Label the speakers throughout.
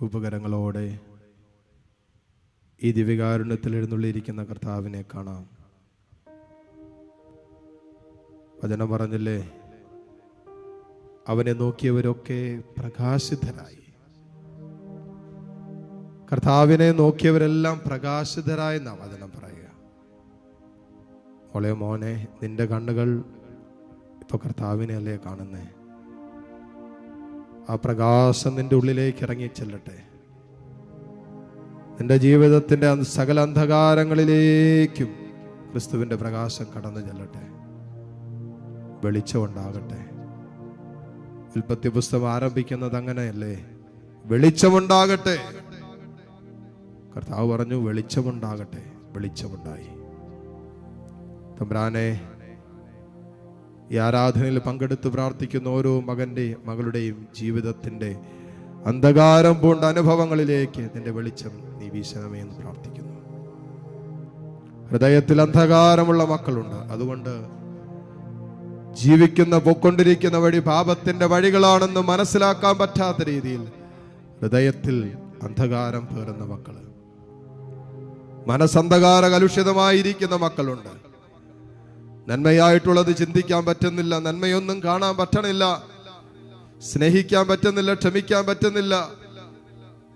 Speaker 1: കൂപ്പകരങ്ങളോടെ ഈ ദിവ്യകാരുണ്യത്തിൽ എഴുന്നള്ളിയിരിക്കുന്ന കർത്താവിനെ കാണാം. വചനം പറഞ്ഞില്ലേ? അവനെ നോക്കിയവരൊക്കെ പ്രകാശിതരായി. കർത്താവിനെ നോക്കിയവരെല്ലാം പ്രകാശിതരായി എന്നാ വചനം പറയുക. മോളെ മോനെ നിന്റെ കണ്ണുകൾ ഇപ്പൊ കർത്താവിനെ അല്ലേ കാണുന്നേ? ആ പ്രകാശം നിന്റെ ഉള്ളിലേക്ക് ഇറങ്ങി ചെല്ലട്ടെ. നിന്റെ ജീവിതത്തിന്റെ സകല അന്ധകാരങ്ങളിലേക്കും ക്രിസ്തുവിന്റെ പ്രകാശം കടന്നു ചെല്ലട്ടെ. വെളിച്ചമുണ്ടാകട്ടെ. ഉൽപ്പത്തി പുസ്തകം ആരംഭിക്കുന്നത് അങ്ങനെയല്ലേ? വെളിച്ചമുണ്ടാകട്ടെ. കർത്താവ് പറഞ്ഞു വെളിച്ചമുണ്ടാകട്ടെ. വെളിച്ചമുണ്ടായി. തമ്പ്രാനെ ഈ ആരാധനയിൽ പങ്കെടുത്ത് പ്രാർത്ഥിക്കുന്ന ഓരോ മകന്റെയും മകളുടെയും ജീവിതത്തിന്റെ അന്ധകാരം പൂണ്ട അനുഭവങ്ങളിലേക്ക് നിന്റെ വെളിച്ചം നീ വീശണമേ എന്ന് പ്രാർത്ഥിക്കുന്നു. ഹൃദയത്തിൽ അന്ധകാരമുള്ള മക്കളുണ്ട്. അതുകൊണ്ട് ജീവിക്കുന്ന പൊക്കൊണ്ടിരിക്കുന്ന വഴി പാപത്തിന്റെ വഴികളാണെന്ന് മനസ്സിലാക്കാൻ പറ്റാത്ത രീതിയിൽ ഹൃദയത്തിൽ അന്ധകാരം പേറുന്ന മക്കൾ. മനസ്സന്ധകാര കലുഷിതമായിരിക്കുന്ന മക്കളുണ്ട്. നന്മയായിട്ടുള്ളത് ചിന്തിക്കാൻ പറ്റുന്നില്ല നന്മയൊന്നും കാണാൻ പറ്റണില്ല സ്നേഹിക്കാൻ പറ്റുന്നില്ല ക്ഷമിക്കാൻ പറ്റുന്നില്ല.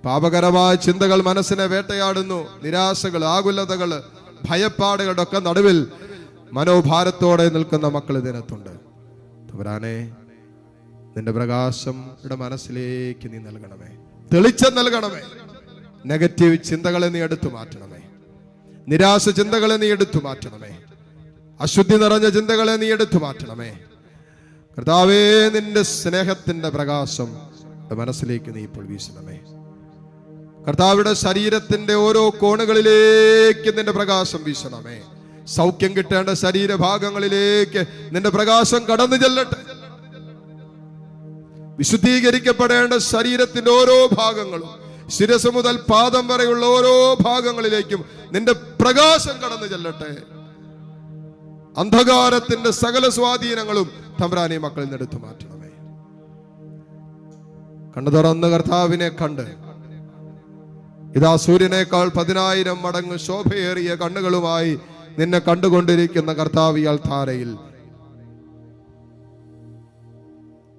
Speaker 1: പാപകരമായ ചിന്തകൾ മനസ്സിനെ വേട്ടയാടുന്നു നിരാശകൾ ആകുലതകൾ ഭയപ്പാടുകളുടെ ഒക്കെ നടുവിൽ മനോഭാരത്തോടെ നിൽക്കുന്ന മക്കൾ ഇതിനകത്തുണ്ട്. തവരാനെ നിന്റെ പ്രകാശം മനസ്സിലേക്ക് നീ നൽകണമേ. തെളിച്ചം നൽകണമേ. നെഗറ്റീവ് ചിന്തകളെ നീ എടുത്തു മാറ്റണമേ. നിരാശ ചിന്തകളെ നീ എടുത്തു മാറ്റണമേ. അശുദ്ധി നിറഞ്ഞ ചിന്തകളെ നീ എടുത്തു മാറ്റണമേ. കർത്താവേ നിന്റെ സ്നേഹത്തിന്റെ പ്രകാശം മനസ്സിലേക്ക് നീ ഇപ്പോൾ വീശണമേ. കർത്താവിടെ ശരീരത്തിന്റെ ഓരോ കോണുകളിലേക്ക് നിന്റെ പ്രകാശം വീശണമേ. സൗഖ്യം കിട്ടേണ്ട ശരീരഭാഗങ്ങളിലേക്ക് നിന്റെ പ്രകാശം കടന്നു ചെല്ലട്ടെ. വിശുദ്ധീകരിക്കപ്പെടേണ്ട ശരീരത്തിന്റെ ഓരോ ഭാഗങ്ങളും ശിരസ് മുതൽ പാദം വരെയുള്ള ഓരോ ഭാഗങ്ങളിലേക്കും നിന്റെ പ്രകാശം കടന്നു ചെല്ലട്ടെ. അന്ധകാരത്തിന്റെ സകല സ്വാധീനങ്ങളും തമ്പ്രാനെ മക്കളിൽ നിന്ന് എടുത്തു മാറ്റണമേ കണ്ണു തുറന്ന് കർത്താവിനെ കണ്ട്. ഇതാ സൂര്യനേക്കാൾ പതിനായിരം മടങ്ങ് ശോഭയേറിയ കണ്ണുകളുമായി നിന്നെ കണ്ടുകൊണ്ടിരിക്കുന്ന കർത്താവിയാൽ താരയിൽ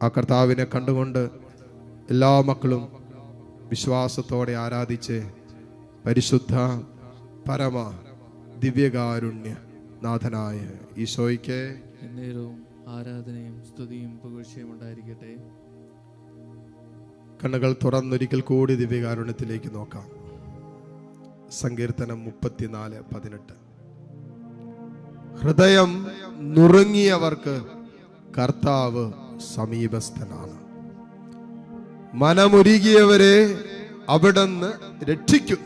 Speaker 1: ആ കർത്താവിനെ കണ്ടുകൊണ്ട് എല്ലാ മക്കളും വിശ്വാസത്തോടെ ആരാധിച്ച് പരിശുദ്ധ പരമ ദിവ്യകാരുണ്യ നാഥനായ ഈശോയ്ക്ക്
Speaker 2: എന്നേരവും ആരാധനയും സ്തുതിയും പുകഴ്ചയും ഉണ്ടായിരിക്കട്ടെ.
Speaker 1: കണ്ണുകൾ തുറന്നൊരിക്കൽ കൂടി ദിവ്യകാരുണ്യത്തിലേക്ക് നോക്കാം. സങ്കീർത്തനം മുപ്പത്തിനാല് പതിനെട്ട്. ഹൃദയം നുറുങ്ങിയവർക്ക് കർത്താവ് സമീപസ്ഥനാണ്. മനമുരുകിയവരെ അവിടുന്ന് രക്ഷിക്കും.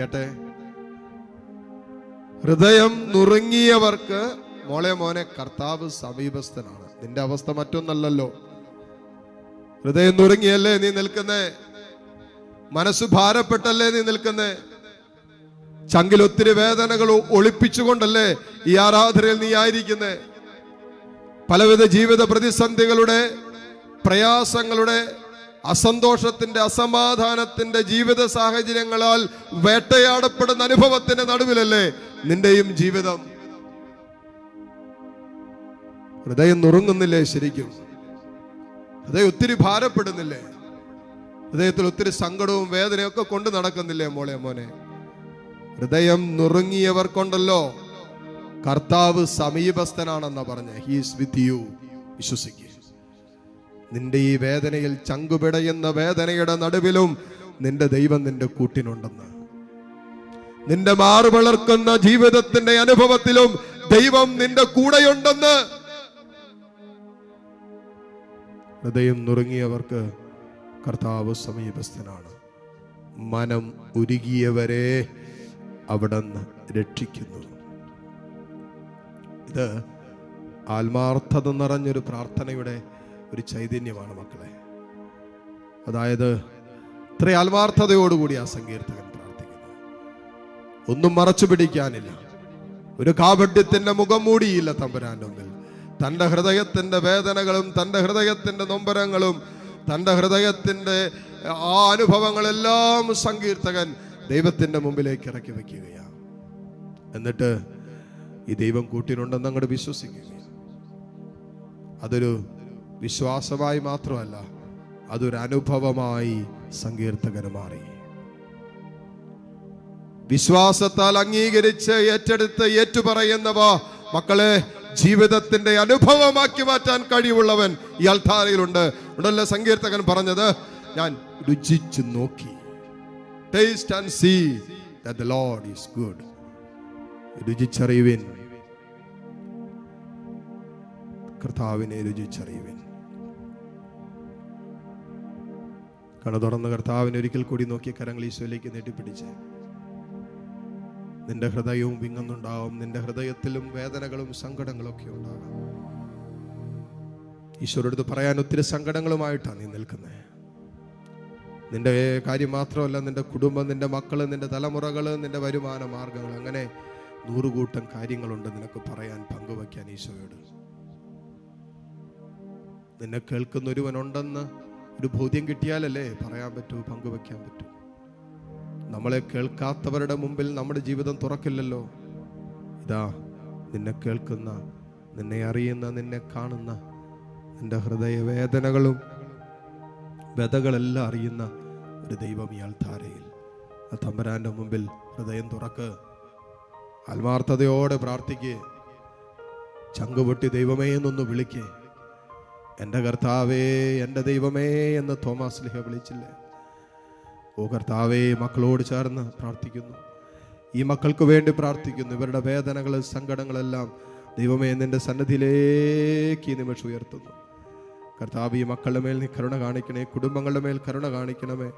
Speaker 1: കേട്ടെ? ഹൃദയം നുറുങ്ങിയവർക്ക് മോളെ മോനെ കർത്താവ് സമീപസ്ഥനാണ്. നിന്റെ അവസ്ഥ മറ്റൊന്നല്ലല്ലോ. ഹൃദയം നുറുങ്ങിയല്ലേ നീ നിൽക്കുന്നേ? മനസ്സ് ഭാരപ്പെട്ടല്ലേ നീ നിൽക്കുന്നേ? ചങ്കിൽ ഒത്തിരി വേദനകൾ ഒളിപ്പിച്ചുകൊണ്ടല്ലേ ഈ ആരാധനയിൽ നീ ആയിരിക്കുന്നേ? പലവിധ ജീവിത പ്രതിസന്ധികളുടെ പ്രയാസങ്ങളുടെ അസന്തോഷത്തിന്റെ അസമാധാനത്തിന്റെ ജീവിത സാഹചര്യങ്ങളാൽ വേട്ടയാടപ്പെടുന്ന അനുഭവത്തിന്റെ നടുവിലല്ലേ നിന്റെയും ജീവിതം? ഹൃദയം നുറുങ്ങുന്നില്ലേ ശരിക്കും? ഹൃദയം ഒത്തിരി ഭാരപ്പെടുന്നില്ലേ? ഹൃദയത്തിൽ ഒത്തിരി സങ്കടവും വേദനയും ഒക്കെ കൊണ്ട് നടക്കുന്നില്ലേ മോളെ മോനെ? ഹൃദയം നുറുങ്ങിയവർ കൊണ്ടല്ലോ കർത്താവ് സമീപസ്ഥനാണെന്ന പറഞ്ഞ. ഹീസ് വിത്ത് യു വിശ്വസിക്കുക നിന്റെ ഈ വേദനയിൽ ചങ്കുപിടയുന്ന വേദനയുടെ നടുവിലും നിന്റെ ദൈവം നിന്റെ കൂട്ടിനുണ്ടെന്ന്. നിന്റെ മാറുപിളർക്കുന്ന ജീവിതത്തിന്റെ അനുഭവത്തിലും ദൈവം നിന്റെ കൂടെയുണ്ടെന്ന്. ഹൃദയം നുറുങ്ങിയവർക്ക് കർത്താവ് സമീപസ്ഥനാണ്. മനം ഉരുകിയവരെ അവിടുന്ന് രക്ഷിക്കുന്നു. ഇത് ആത്മാർത്ഥത നിറഞ്ഞൊരു പ്രാർത്ഥനയുടെ ഒരു ചൈതന്യമാണ് മക്കളെ. അതായത് ഇത്ര ആത്മാർത്ഥതയോടുകൂടി ആ സങ്കീർത്തകൻ പ്രാർത്ഥിക്കുന്നു. ഒന്നും മറച്ചു പിടിക്കാനില്ല. ഒരു കാപഢ്യത്തിന്റെ മുഖം മൂടിയില്ല തമ്പുരാന്റെ മുമ്പിൽ. തന്റെ ഹൃദയത്തിന്റെ വേദനകളും തന്റെ ഹൃദയത്തിന്റെ നൊമ്പരങ്ങളും തന്റെ ഹൃദയത്തിന്റെ ആ അനുഭവങ്ങളെല്ലാം സങ്കീർത്തകൻ ദൈവത്തിന്റെ മുമ്പിലേക്ക് ഇറക്കി വെക്കുകയാണ് എന്നിട്ട് ഈ ദൈവം കൂട്ടിനുണ്ടെന്ന് അങ്ങോട്ട് വിശ്വസിക്കുകയാണ്. അതൊരു വിശ്വാസമായി മാത്രമല്ല അതൊരനുഭവമായി സങ്കീർത്തകന് മാറി വിശ്വാസത്താൽ അംഗീകരിച്ച് ഏറ്റെടുത്ത് ഏറ്റുപറയുന്നവ മക്കളെ ജീവിതത്തിന്റെ അനുഭവമാക്കി മാറ്റാൻ കഴിവുള്ളവൻ ഈ അൾത്താരയിലുണ്ട്. ഉണ്ടല്ലോ സങ്കീർത്തകൻ പറഞ്ഞത് ഞാൻ രുചിച്ചു നോക്കി. Taste and see the lord is good രുചിച്ചറിയുവിൻ. കർത്താവിനെ രുചിച്ചറിയുവിൻ. കണ്ണു തുറന്ന് കർത്താവിനെ ഒരിക്കൽ കൂടി നോക്കി കരങ്ങൾ ഈശോയിലേക്ക് നീട്ടിപ്പിടിച്ച്. നിന്റെ ഹൃദയവും വിങ്ങുന്നുണ്ടാവും. നിന്റെ ഹൃദയത്തിലും വേദനകളും സങ്കടങ്ങളും ഒക്കെ ഉണ്ടാകാം. ഈശോയോട് പറയാൻ ഒത്തിരി സങ്കടങ്ങളുമായിട്ടാണ് നീ നിൽക്കുന്നത് നിന്റെ കാര്യം മാത്രമല്ല നിന്റെ കുടുംബം നിന്റെ മക്കൾ നിന്റെ തലമുറകൾ നിന്റെ വരുമാന മാർഗങ്ങൾ അങ്ങനെ നൂറുകൂട്ടം കാര്യങ്ങളുണ്ട് നിനക്ക് പറയാൻ പങ്കുവയ്ക്കാൻ ഈശോയോട്. നിന്നെ കേൾക്കുന്ന ഒരുവനുണ്ടെന്ന് ഒരു ബോധ്യം കിട്ടിയാലല്ലേ പറയാൻ പറ്റൂ പങ്കുവെക്കാൻ പറ്റൂ? നമ്മളെ കേൾക്കാത്തവരുടെ മുമ്പിൽ നമ്മുടെ ജീവിതം തുറക്കില്ലല്ലോ. ഇതാ നിന്നെ കേൾക്കുന്ന നിന്നെ അറിയുന്ന നിന്നെ കാണുന്ന നിന്റെ ഹൃദയവേദനകളും വ്യതകളെല്ലാം അറിയുന്ന ഒരു ദൈവം ഇയാൾ ധാരയിൽ. ആ തമ്പരാന്റെ മുമ്പിൽ ഹൃദയം തുറക്ക്. ആത്മാർത്ഥതയോടെ പ്രാർത്ഥിക്കുക ചങ്കുപൊട്ടി ദൈവമേ എന്നൊന്ന് വിളിക്കേ. എന്റെ കർത്താവേ എന്റെ ദൈവമേ എന്ന് തോമസ് ലിഹ വിളിച്ചില്ലേ? ഓ കർത്താവേ മക്കളോട് ചേർന്ന് പ്രാർത്ഥിക്കുന്നു. ഈ മക്കൾക്ക് വേണ്ടി പ്രാർത്ഥിക്കുന്നു. ഇവരുടെ വേദനകൾ സങ്കടങ്ങളെല്ലാം ദൈവമേ നിന്റെ സന്നദ്ധിയിലേക്ക് ഈ നിമിഷം ഉയർത്തുന്നു. കർത്താവ് ഈ മക്കളുടെ മേൽ നീ കരുണ കാണിക്കണേ കുടുംബങ്ങളുടെ മേൽ കരുണ കാണിക്കണമേ.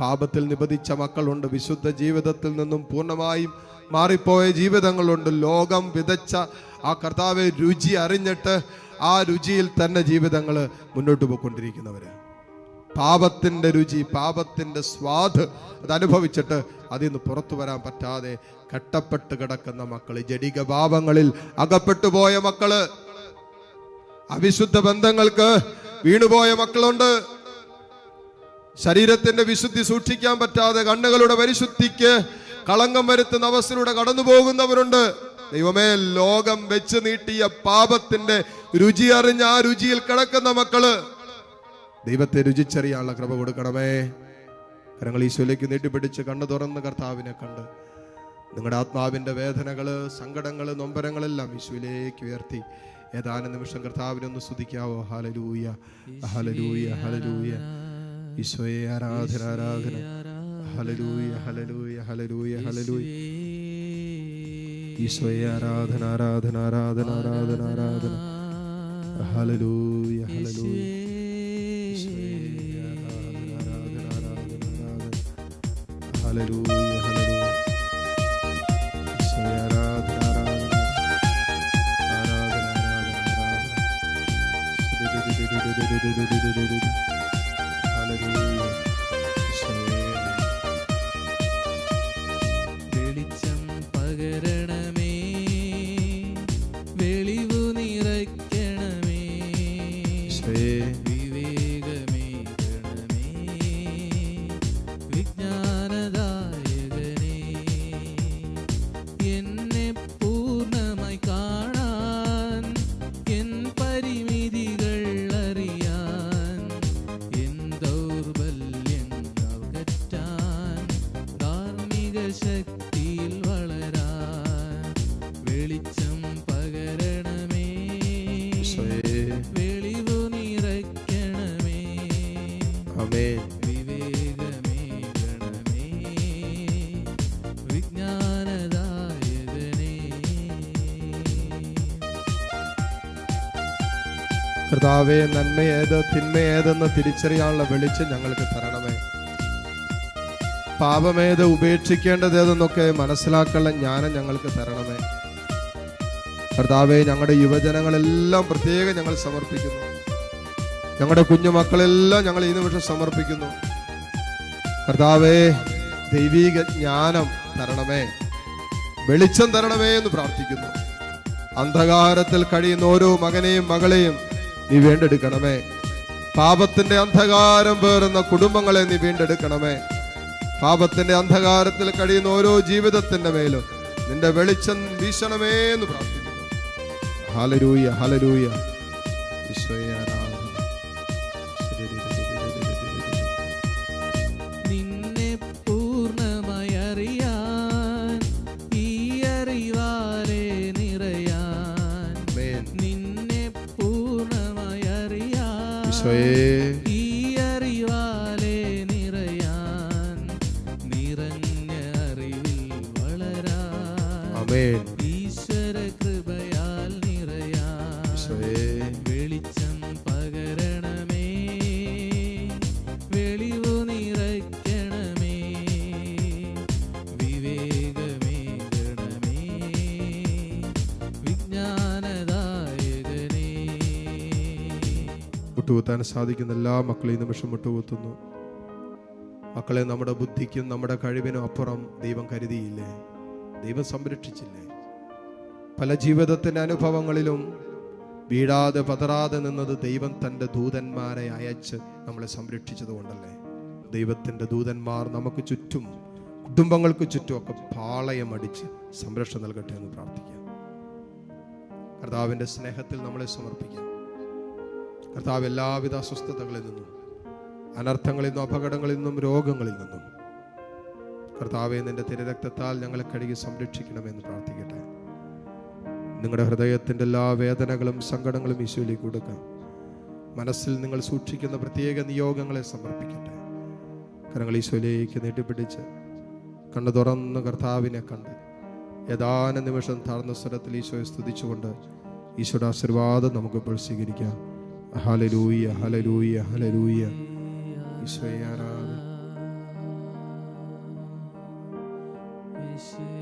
Speaker 1: പാപത്തിൽ നിബന്ധിച്ച മക്കളുണ്ട്. വിശുദ്ധ ജീവിതത്തിൽ നിന്നും പൂർണമായും മാറിപ്പോയ ജീവിതങ്ങളുണ്ട്. ലോകം വിതച്ച ആ കർത്താവെ രുചി അറിഞ്ഞിട്ട് ആ രുചിയിൽ തന്നെ ജീവിതങ്ങൾ മുന്നോട്ട് പോയിക്കൊണ്ടിരിക്കുന്നവര്. പാപത്തിന്റെ രുചി പാപത്തിന്റെ സ്വാദ് അത് അനുഭവിച്ചിട്ട് അതിൽ നിന്ന് പുറത്തു വരാൻ പറ്റാതെ കട്ടപ്പെട്ട് കിടക്കുന്ന മക്കൾ ജടിക പാപങ്ങളിൽ അകപ്പെട്ടു പോയ മക്കൾ അവിശുദ്ധ ബന്ധങ്ങൾക്ക് വീണുപോയ മക്കളുണ്ട്. ശരീരത്തിന്റെ വിശുദ്ധി സൂക്ഷിക്കാൻ പറ്റാതെ കണ്ണുകളുടെ പരിശുദ്ധിക്ക് കളങ്കം വരുത്തുന്ന അവസ്ഥയിലൂടെ കടന്നു പോകുന്നവരുണ്ട്. ദൈവമേ ലോകം വെച്ച് നീട്ടിയ പാപത്തിന്റെ രുചി അറിഞ്ഞ ആ രുചിയിൽ കിടക്കുന്ന മക്കൾ ദൈവത്തെ രുചിച്ചറിയാനുള്ള കൃപ കൊടുക്കണമേ. കരങ്ങൾ ഈശോയിലേക്ക് നീട്ടിപ്പിടിച്ച് കണ്ണു തുറന്ന് കർത്താവിനെ കണ്ട് നിങ്ങളുടെ ആത്മാവിന്റെ വേദനകൾ സങ്കടങ്ങൾ നൊമ്പരങ്ങളെല്ലാം ഈശോയിലേക്ക് ഉയർത്തി. ഏതാനും നിമിഷം കർത്താവിനെ ഒന്ന് സ്തുതിക്കാവോ? ഹലലൂയ ഹലലൂയ ഹലലൂയ ഈശോയെ ആരാധന ആരാധന ഹലലൂയ ഹലലൂയ ഹലലൂയ ഹലലൂയ ഈശോയെ ആരാധന ആരാധന ആരാധന ആരാധന ആരാധന. ഹലലൂയ ഹലലൂയ ഈശോയെ ആരാധന ആരാധന ആരാധന ആരാധന. ഹലലൂയ ഹലലൂയ ഈശോയെ ആരാധന ആരാധന. ആരാധന ആരാധന ഹല്ലേലൂയ
Speaker 2: കർത്താവെ നന്മ
Speaker 1: ഏത് തിന്മ തിന്മയേതെന്ന് തിരിച്ചറിയാനുള്ള വെളിച്ചം ഞങ്ങൾക്ക് തരണമേ. പാപമേത് ഉപേക്ഷിക്കേണ്ടതേതെന്നൊക്കെ മനസ്സിലാക്കാനുള്ള ജ്ഞാനം ഞങ്ങൾക്ക് തരണമേ. കർത്താവെ ഞങ്ങളുടെ യുവജനങ്ങളെല്ലാം പ്രത്യേകം ഞങ്ങൾ സമർപ്പിക്കുന്നു. ഞങ്ങളുടെ കുഞ്ഞുമക്കളെല്ലാം ഞങ്ങൾ ഈ നിമിഷം സമർപ്പിക്കുന്നു. കർത്താവെ ദൈവീക ജ്ഞാനം തരണമേ. വെളിച്ചം തരണമേ എന്ന് പ്രാർത്ഥിക്കുന്നു. അന്ധകാരത്തിൽ കഴിയുന്ന ഓരോ മകനെയും മകളെയും നീ വീണ്ടെടുക്കണമേ. പാപത്തിന്റെ അന്ധകാരം പേറുന്ന കുടുംബങ്ങളെ നീ വീണ്ടെടുക്കണമേ. പാപത്തിന്റെ അന്ധകാരത്തിൽ കഴിയുന്ന ഓരോ ജീവിതത്തിന്റെ മേലും നിന്റെ വെളിച്ചം വീശണമേ എന്ന് പ്രാർത്ഥിക്കുന്നു. ഹലരൂയ ഹലരൂയ ഈശോയെ മുട്ടുകുത്താൻ സാധിക്കുന്ന എല്ലാ മക്കളെയും നിമിഷം മുട്ടുകുത്തുന്നു. മക്കളെ നമ്മുടെ ബുദ്ധിക്കും നമ്മുടെ കഴിവിനും അപ്പുറം ദൈവം കരുതിയില്ലേ? ദൈവം സംരക്ഷിച്ചില്ലേ? പല ജീവിതത്തിന്റെ അനുഭവങ്ങളിലും വീഴാതെ പതറാതെ നിന്നത് ദൈവം തന്റെ ദൂതന്മാരെ അയച്ച് നമ്മളെ സംരക്ഷിച്ചത് കൊണ്ടല്ലേ ദൈവത്തിന്റെ ദൂതന്മാർ നമുക്ക് ചുറ്റും കുടുംബങ്ങൾക്ക് ചുറ്റും ഒക്കെ പാളയം അടിച്ച് സംരക്ഷണം നൽകട്ടെ എന്ന് പ്രാർത്ഥിക്കാം. കർത്താവിന്റെ സ്നേഹത്തിൽ നമ്മളെ സമർപ്പിക്കാം. കർത്താവ് എല്ലാവിധ അസ്വസ്ഥതകളിൽ നിന്നും അനർത്ഥങ്ങളിൽ നിന്നും അപകടങ്ങളിൽ നിന്നും രോഗങ്ങളിൽ നിന്നും കർത്താവെ നിന്റെ തിരരക്തത്താൽ ഞങ്ങളെ കഴുകി സംരക്ഷിക്കണമെന്ന് പ്രാർത്ഥിക്കട്ടെ. നിങ്ങളുടെ ഹൃദയത്തിന്റെ എല്ലാ വേദനകളും സങ്കടങ്ങളും ഈശോയിലേക്ക് കൊടുക്കാം. മനസ്സിൽ നിങ്ങൾ സൂക്ഷിക്കുന്ന പ്രത്യേക നിയോഗങ്ങളെ സമർപ്പിക്കട്ടെ. കരങ്ങൾ ഈശോയിലേക്ക് നീട്ടിപ്പിടിച്ച് കണ്ണു തുറന്ന് കർത്താവിനെ കണ്ട് ഏതാനും നിമിഷം താഴ്ന്ന സ്വരത്തിൽ ഈശോയെ സ്തുതിച്ചുകൊണ്ട് ഈശോയുടെ ആശീർവാദം നമുക്കിപ്പോൾ സ്വീകരിക്കാം. ഹലരൂയ ഹലരൂയ ആരാധന
Speaker 2: യേശുവേ